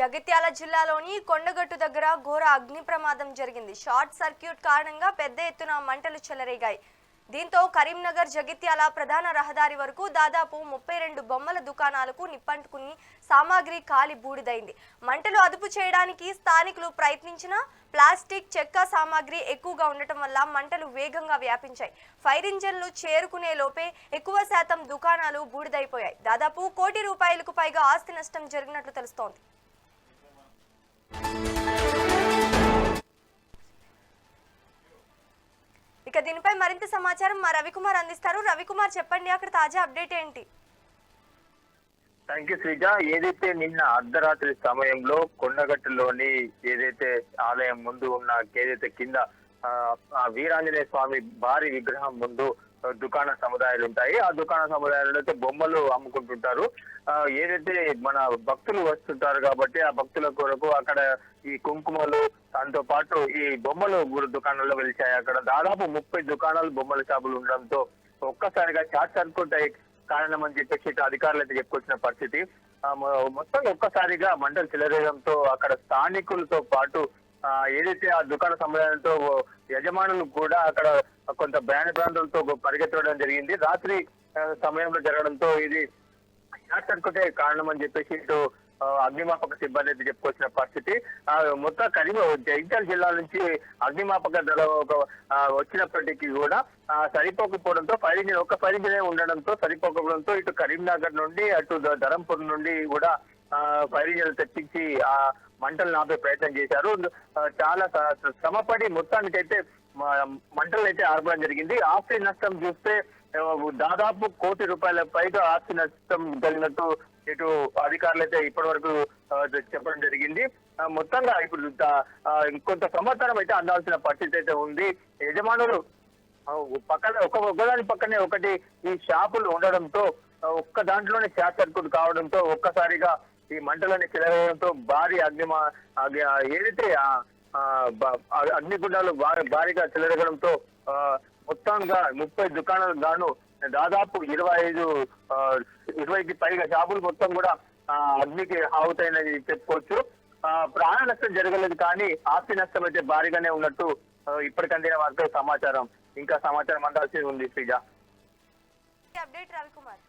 జగిత్యాల జిల్లాలోని కొండగట్టు దగ్గర ఘోర అగ్ని ప్రమాదం జరిగింది. షార్ట్ సర్క్యూట్ కారణంగా పెద్ద ఎత్తున మంటలు చెలరేగాయి. దీంతో కరీంనగర్ జగిత్యాల ప్రధాన రహదారి వరకు దాదాపు ముప్పై రెండు బొమ్మల దుకాణాలకు నిప్పంటుకుని సామాగ్రి కాలి బూడిదైంది. మంటలు అదుపు చేయడానికి స్థానికులు ప్రయత్నించినా ప్లాస్టిక్ చెక్క సామాగ్రి ఎక్కువగా ఉండటం వల్ల మంటలు వేగంగా వ్యాపించాయి. ఫైర్ ఇంజన్లు చేరుకునే లోపే ఎక్కువ శాతం దుకాణాలు బూడిదైపోయాయి. దాదాపు కోటి రూపాయలకు పైగా ఆస్తి నష్టం జరిగినట్లు తెలుస్తోంది. ఇక దీనిపై మరింత సమాచారం మా రవికుమార్ అందిస్తారు. రవికుమార్ చెప్పండి అక్కడ తాజా అప్డేట్ ఏంటి? Thank you Sreeja. ఏదైతే నిన్న అర్ధరాత్రి సమయంలో కొండగట్టులోని ఏదైతే ఆలయం ముందు ఉన్న ఏదైతే కింద ఆ, వీరాంజనేయ స్వామి భారీ విగ్రహం ముందు దుకాణ సముదాయాలు ఉంటాయి. ఆ దుకాణ సముదాయాలలో అయితే బొమ్మలు అమ్ముకుంటుంటారు. ఆ, ఏదైతే మన భక్తులు వస్తుంటారు కాబట్టి ఆ భక్తుల కొరకు అక్కడ ఈ కుంకుమలు దాంతో పాటు ఈ బొమ్మలు మూడు దుకాణాల్లో వెలిచాయి. అక్కడ దాదాపు ముప్పై దుకాణాలు బొమ్మల షాపులు ఉండడంతో ఒక్కసారిగా షార్ట్ సర్క్యూట్ కారణం అని చెప్పేసి అధికారులు అయితే చెప్పుకొచ్చిన పరిస్థితి. మొత్తం ఒక్కసారిగా మంటలు చెలరేయడంతో అక్కడ స్థానికులతో పాటు ఏదైతే ఆ దుకాణ సముదాయంతో యజమానులు కూడా అక్కడ కొంత బ్రాండ్ ప్రాంతాలతో పరిగెత్తడం జరిగింది. రాత్రి సమయంలో జరగడంతో ఇది షార్ట్ కారణం అని చెప్పేసి ఇటు అగ్నిమాపక సిబ్బంది అయితే చెప్పుకొచ్చిన పరిస్థితి. ఆ, మొత్తం కరీం జగిత్యాల జిల్లా నుంచి అగ్నిమాపక దళ ఒక వచ్చినప్పటికీ కూడా సరిపోకపోవడంతో ఫైర్ ఇంజిన్ ఒక్క ఫైర్ ఉండడంతో సరిపోకపోవడంతో ఇటు కరీంనగర్ నుండి అటు ధరంపూర్ నుండి కూడా ఆ, ఫైర్ ఇంజిన్ తెప్పించి ఆ మంటలు నాపే ప్రయత్నం చేశారు. చాలా శ్రమపడి మొత్తానికైతే మ- మంటలు అయితే ఆర్పడం జరిగింది. ఆస్తి నష్టం చూస్తే దాదాపు కోటి రూపాయల పైగా ఆస్తి నష్టం జరిగినట్టు ఇటు అధికారులు అయితే ఇప్పటి వరకు చెప్పడం జరిగింది. మొత్తంగా ఇప్పుడు కొంత సమాచారం అయితే అందాల్సిన పరిస్థితి అయితే ఉంది. యజమానులు పక్కన ఒక ఒకదాని పక్కనే ఒకటి ఈ షాపులు ఉండడంతో ఒక్క దాంట్లోనే షార్ట్ సర్క్యూట్ కావడంతో ఒక్కసారిగా ఈ మంటలని చెలరేయడంతో భారీ అగ్ని అగ్ని- ఏదైతే అగ్నిగుండాలు భారీ భారీగా చెలరగడంతో మొత్తంగా ముప్పై దుకాణాలు గాను దాదాపు ఇరవై ఐదు ఇరవైకి పైగా షాపులు మొత్తం కూడా అగ్నికి ఆవుతాయని చెప్పుకోవచ్చు. ప్రాణ నష్టం జరగలేదు కానీ ఆస్తి నష్టం అయితే భారీగానే ఉన్నట్టు ఇప్పటికందిన వారితో సమాచారం. ఇంకా సమాచారం అందాల్సి ఉంది శ్రీజ. అప్డేట్ రవికుమార్.